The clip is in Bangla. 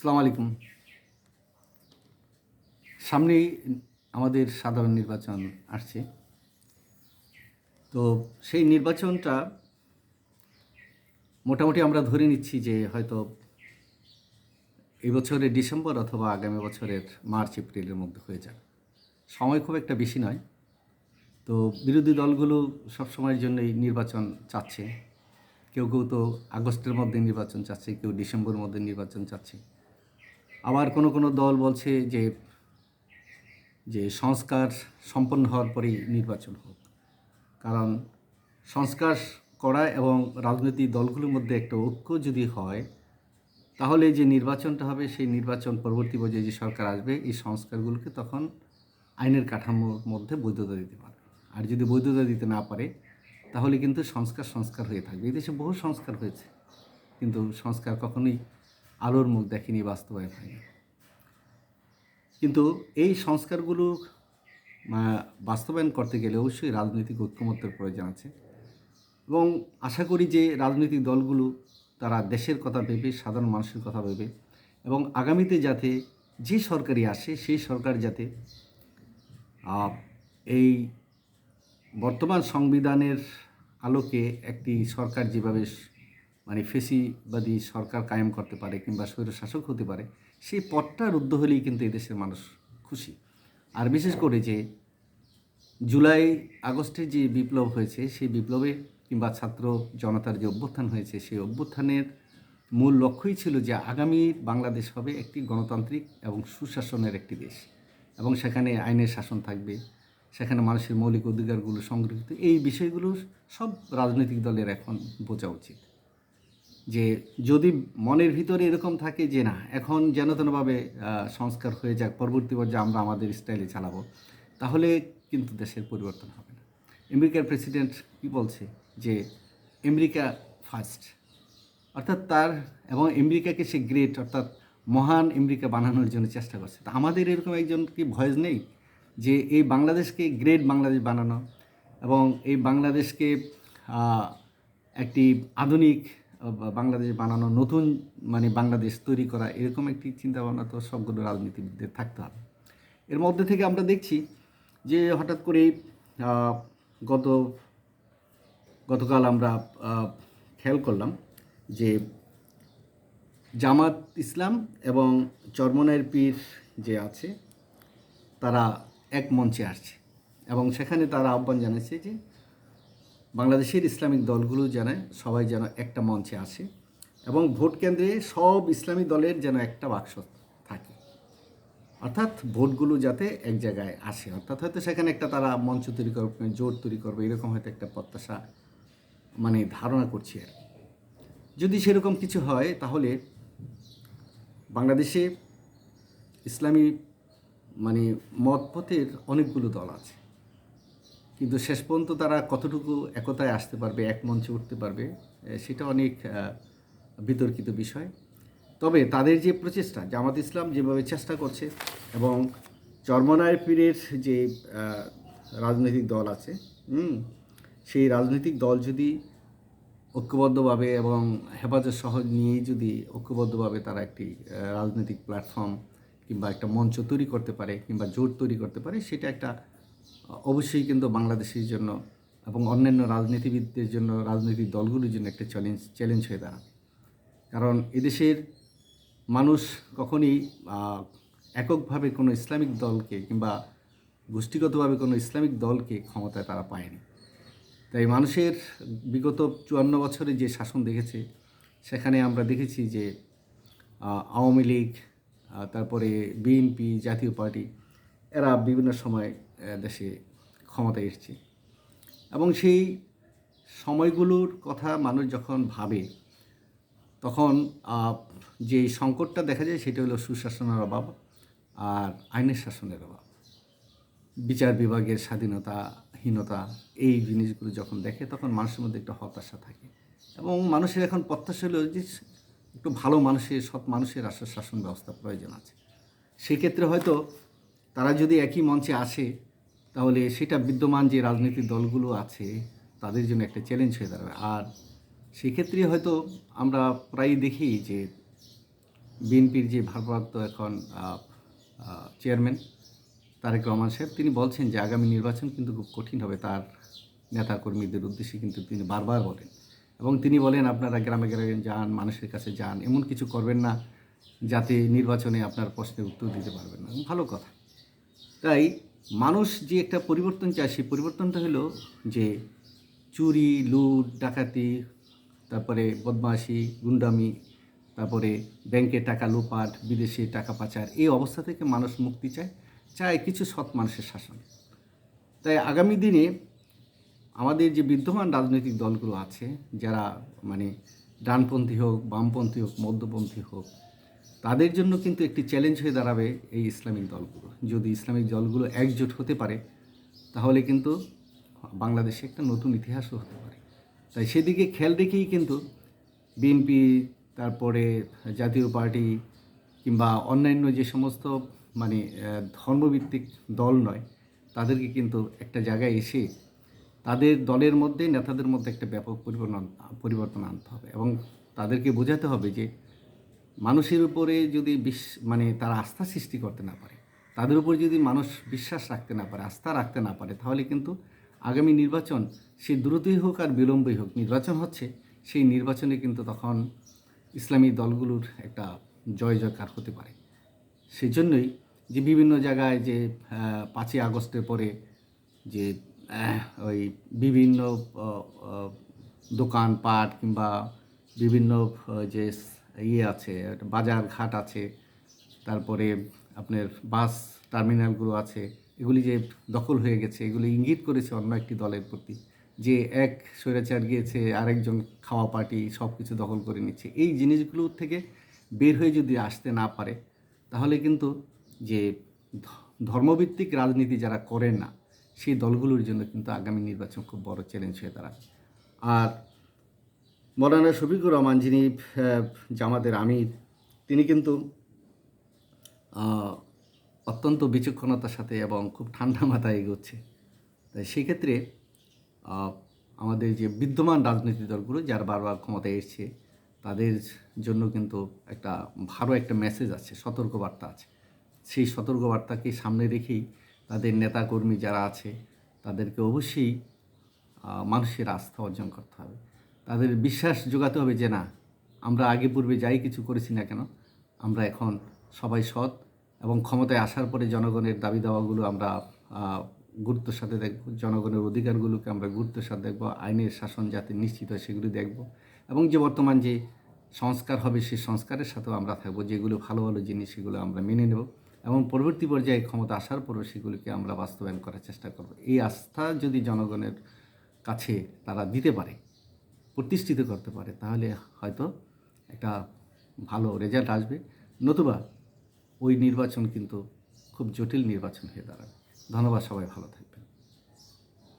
সালাম আলাইকুম সামনেই আমাদের সাধারণ নির্বাচন আসছে। তো সেই নির্বাচনটা মোটামুটি আমরা ধরে নিচ্ছি যে হয়তো এই বছরের ডিসেম্বর অথবা আগামী বছরের মার্চ, এপ্রিলের মধ্যে হয়ে যাবে। সময় খুব একটা বেশি নয়। তো বিরোধী দলগুলো সব সময়ের জন্যই নির্বাচন চাচ্ছে। কেউ কেউ তো আগস্টের মধ্যে নির্বাচন চাচ্ছে, কেউ ডিসেম্বরের মধ্যে নির্বাচন চাচ্ছে। আবার কোনো কোনো দল বলছে যে যে সংস্কার সম্পন্ন হওয়ার পরেই নির্বাচন হোক। কারণ সংস্কার করা এবং রাজনৈতিক দলগুলোর মধ্যে একটা ঐক্য যদি হয়, তাহলে যে নির্বাচনটা হবে, সেই নির্বাচন পরবর্তী পর্যায়ে যে সরকার আসবে, এই সংস্কারগুলোকে তখন আইনের কাঠামোর মধ্যে বৈধতা দিতে পারবে। আর যদি বৈধতা দিতে না পারে, তাহলে কিন্তু সংস্কার সংস্কার হয়ে থাকবে। এই দেশে বহু সংস্কার হয়েছে। কিন্তু সংস্কার কখনোই আলোর মুখ দেখেনি, বাস্তবায়ন হয়নি। কিন্তু এই সংস্কারগুলো বাস্তবায়ন করতে গেলে অবশ্যই রাজনৈতিক ঐক্যমত্যের প্রয়োজন আছে। এবং আশা করি যে রাজনৈতিক দলগুলো তারা দেশের কথা ভেবে, সাধারণ মানুষের কথা ভেবে এবং আগামীতে যাতে যে সরকারি আসে, সেই সরকার যাতে এই বর্তমান সংবিধানের আলোকে একটি সরকার যেভাবে মানে ফেসিবাদী সরকার কায়েম করতে পারে কিংবা স্বৈরশাসক হতে পারে, সেই পথটা রুদ্ধ হলেই কিন্তু এদেশের মানুষ খুশি। আর বিশেষ করে যে জুলাই আগস্টে যে বিপ্লব হয়েছে, সেই বিপ্লবে কিংবা ছাত্র জনতার যে অভ্যুত্থান হয়েছে, সেই অভ্যুত্থানের মূল লক্ষ্যই ছিল যে আগামী বাংলাদেশ হবে একটি গণতান্ত্রিক এবং সুশাসনের একটি দেশ। এবং সেখানে আইনের শাসন থাকবে, সেখানে মানুষের মৌলিক অধিকারগুলো সংরক্ষিত, এই বিষয়গুলো সব রাজনৈতিক দলের এখন বোঝা উচিত। যে যদি মনের ভিতরে এরকম থাকে যে না, এখন যেন তেনভাবে সংস্কার হয়ে যাক, পরবর্তী পর্যায়ে আমরা আমাদের স্টাইলে চালাবো, তাহলে কিন্তু দেশের পরিবর্তন হবে না। আমেরিকার প্রেসিডেন্ট কি বলছে? যে আমেরিকা ফার্স্ট অর্থাৎ তার এবং আমেরিকাকে সে গ্রেট অর্থাৎ মহান আমেরিকা বানানোর জন্য চেষ্টা করছে। তা আমাদের এরকম একজন কি ভয়েস নেই? যে এই বাংলাদেশকে গ্রেট বাংলাদেশ বানানো এবং এই বাংলাদেশকে একটি আধুনিক বাংলাদেশ বানানো নতুন মানে বাংলাদেশ তৈরি করা এরকম একটি চিন্তাভাবনা তো সবগুলো রাজনীতিবিদদের থাকতে হবে। এর মধ্যে থেকে আমরা দেখছি যে হঠাৎ করে গত, গতকাল আমরা খেয়াল করলাম যে জামাত ইসলাম এবং চরমনায়ের পীর যে আছে, তারা এক মঞ্চে আসছে এবং সেখানে তারা আহ্বান জানাচ্ছে যে বাংলাদেশের ইসলামিক দলগুলো যেন সবাই যেন একটা মঞ্চে আসে এবং ভোট কেন্দ্রে সব ইসলামী দলের যেন একটা বাক্স থাকে। অর্থাৎ ভোটগুলো যাতে এক জায়গায় আসে। অর্থাৎ হয়তো সেখানে একটা তারা মঞ্চ তৈরি করবে, জোট তৈরি করবে, এরকম হয়তো একটা প্রত্যাশা মানে ধারণা করছি আর। যদি সেরকম কিছু হয়, তাহলে বাংলাদেশে ইসলামী মানে মতপথের অনেকগুলো দল আছে। কিন্তু শেষ পর্যন্ত তারা কতটুকু একতায় আসতে পারবে, এক মঞ্চে উঠতে পারবে সেটা অনেক বিতর্কিত বিষয়। তবে তাদের যে প্রচেষ্টা, জামাত ইসলাম যেভাবে চেষ্টা করছে এবং চরমনায় পীরের যে রাজনৈতিক দল আছে সেই রাজনৈতিক দল যদি ঐক্যবদ্ধভাবে এবং হেফাজত সহজ নিয়েই যদি ঐক্যবদ্ধভাবে তারা একটি রাজনৈতিক প্ল্যাটফর্ম কিংবা একটা মঞ্চ তৈরি করতে পারে কিংবা জোট তৈরি করতে পারে, সেটা একটা অবশ্যই কিন্তু বাংলাদেশের জন্য এবং অন্যান্য রাজনীতিবিদদের জন্য, রাজনৈতিক দলগুলির জন্য একটা চ্যালেঞ্জ চ্যালেঞ্জ হয়ে দাঁড়াবে কারণ এদেশের মানুষ কখনই এককভাবে কোনো ইসলামিক দলকে কিংবা গোষ্ঠীগতভাবে কোনো ইসলামিক দলকে ক্ষমতায় তারা পায়নি। তাই মানুষের বিগত চুয়ান্ন বছরে যে শাসন দেখেছে, সেখানে আমরা দেখেছি যে আওয়ামী লীগ তারপরে বিএনপি, জাতীয় পার্টি, এরা বিভিন্ন সময় দেশে ক্ষমতায় এসেছে। এবং সেই সময়গুলোর কথা মানুষ যখন ভাবে, তখন যে সংকটটা দেখা যায় সেটা হলো সুশাসনের অভাব আর আইনের শাসনের অভাব। বিচার বিভাগের স্বাধীনতাহীনতা এই জিনিসগুলো যখন দেখে, তখন মানুষের মধ্যে একটা হতাশা থাকে। এবং মানুষের এখন প্রত্যাশা হলো যে একটু ভালো মানুষের, সৎ মানুষের আসলে শাসন ব্যবস্থা প্রয়োজন আছে। সেক্ষেত্রে হয়তো তারা যদি একই মঞ্চে আসে তাহলে সেটা বিদ্যমান যে রাজনৈতিক দলগুলো আছে, তাদের জন্য একটা চ্যালেঞ্জ হয়ে দাঁড়াবে। আর সেক্ষেত্রে হয়তো আমরা প্রায়ই দেখি যে বিএনপির যে ভারপ্রাপ্ত এখন চেয়ারম্যান তারেক রহমান সাহেব, তিনি বলছেন যে আগামী নির্বাচন কিন্তু খুব কঠিন হবে। তার নেতাকর্মীদের উদ্দেশ্যে কিন্তু তিনি বারবার বলেন। এবং তিনি বলেন, আপনারা গ্রামে গ্রামে যান, মানুষের কাছে যান, এমন কিছু করবেন না যাতে নির্বাচনে আপনার প্রশ্নের উত্তর দিতে পারবেন না। ভালো কথা। তাই মানুষ যে একটা পরিবর্তন চায়, সেই পরিবর্তনটা হলো যে চুরি, লুট, ডাকাতি, তারপরে বদমাশি, গুন্ডামি, তারপরে ব্যাংকে টাকা লোপাট বিদেশে টাকা পাচার, এই অবস্থা থেকে মানুষ মুক্তি চায় চায় কিছু সৎ মানুষের শাসন। তাই আগামী দিনে আমাদের যে বিদ্যমান রাজনৈতিক দলগুলো আছে, যারা মানে ডানপন্থী হোক, বামপন্থী হোক, মধ্যপন্থী হোক তাদের জন্য কিন্তু একটি চ্যালেঞ্জ হয়ে দাঁড়াবে এই ইসলামিক দলগুলো। যদি ইসলামিক দলগুলো একজোট হতে পারে, তাহলে কিন্তু বাংলাদেশে একটা নতুন ইতিহাসও হতে পারে। তাই সেদিকে খেয়াল রেখেই কিন্তু বিএনপি তারপরে জাতীয় পার্টি কিংবা অন্যান্য যে সমস্ত মানে ধর্মভিত্তিক দল নয়, তাদেরকে কিন্তু একটা জায়গায় এসে তাদের দলের মধ্যে, নেতাদের মধ্যে একটা ব্যাপক পরিবর্তন পরিবর্তন আনতে হবে এবং তাদেরকে বোঝাতে হবে যে মানুষের উপরে যদি বিশ মানে তারা আস্থা সৃষ্টি করতে না পারে, তাদের উপর যদি মানুষ বিশ্বাস রাখতে না পারে, আস্থা রাখতে না পারে, তাহলে কিন্তু আগামী নির্বাচন সে দ্রুতই হোক আর বিলম্বই হোক, নির্বাচন হচ্ছে, সেই নির্বাচনে কিন্তু তখন ইসলামী দলগুলোর একটা জয় জয়কার হতে পারে। সেই জন্যই যে বিভিন্ন জায়গায় যে পাঁচই আগস্টের পরে যে ওই বিভিন্ন দোকানপাট কিংবা বিভিন্ন যে ইয়ে আছে, বাজার ঘাট আছে, তারপরে আপনার বাস টার্মিনালগুলো আছে, এগুলি যে দখল হয়ে গেছে, এগুলি ইঙ্গিত করেছে অন্য একটি দলের প্রতি যে এক স্বৈরাচার গিয়েছে, আরেকজন খাওয়া পার্টি সব কিছু দখল করে নিচ্ছে। এই জিনিসগুলো থেকে বের হয়ে যদি আসতে না পারে, তাহলে কিন্তু যে ধর্মভিত্তিক রাজনীতি যারা করেন না, সেই দলগুলোর জন্য কিন্তু আগামী নির্বাচন খুব বড় চ্যালেঞ্জ হয়ে দাঁড়াবে। আর মৌলানা শফিকুর রহমান যিনি জামাতের আমির, তিনি কিন্তু অত্যন্ত বিচক্ষণতার সাথে এবং খুব ঠান্ডা মাথায় এগোচ্ছে। তাই সেক্ষেত্রে আমাদের যে বিদ্যমান রাজনৈতিক দলগুলো যার বারবার ক্ষমতায় এসছে, তাদের জন্য কিন্তু একটা ভালো একটা মেসেজ আছে, সতর্কবার্তা আছে। সেই সতর্কবার্তাকে সামনে রেখেই তাদের নেতাকর্মী যারা আছে, তাদেরকে অবশ্যই মানুষের আস্থা অর্জন করতে হবে। তাদের বিশ্বাস যোগাতে হবে যে না, আমরা আগে পূর্বে যাই কিছু করেছি না কেন, আমরা এখন সবাই সৎ এবং ক্ষমতায় আসার পরে জনগণের দাবি দাওয়াগুলো আমরা গুরুত্বের সাথে দেখব, জনগণের অধিকারগুলোকে আমরা গুরুত্বের সাথে দেখব, আইনের শাসন যাতে নিশ্চিত হয় সেগুলি দেখব এবং যে বর্তমান যে সংস্কার হবে সেই সংস্কারের সাথেও আমরা থাকব, যেগুলো ভালো ভালো জিনিস সেগুলো আমরা মেনে নেব এবং পরবর্তী পর্যায়ে ক্ষমতা আসার পরও সেগুলিকে আমরা বাস্তবায়ন করার চেষ্টা করব। এই আস্থা যদি জনগণের কাছে তারা দিতে পারে প্রতিষ্ঠিত করতে পারে, তাহলে হয়তো একটা ভালো রেজাল্ট আসবে। নতুবা ওই নির্বাচন কিন্তু খুব জটিল নির্বাচন হয়ে দাঁড়াবে। ধন্যবাদ সবাই, ভালো থাকবেন।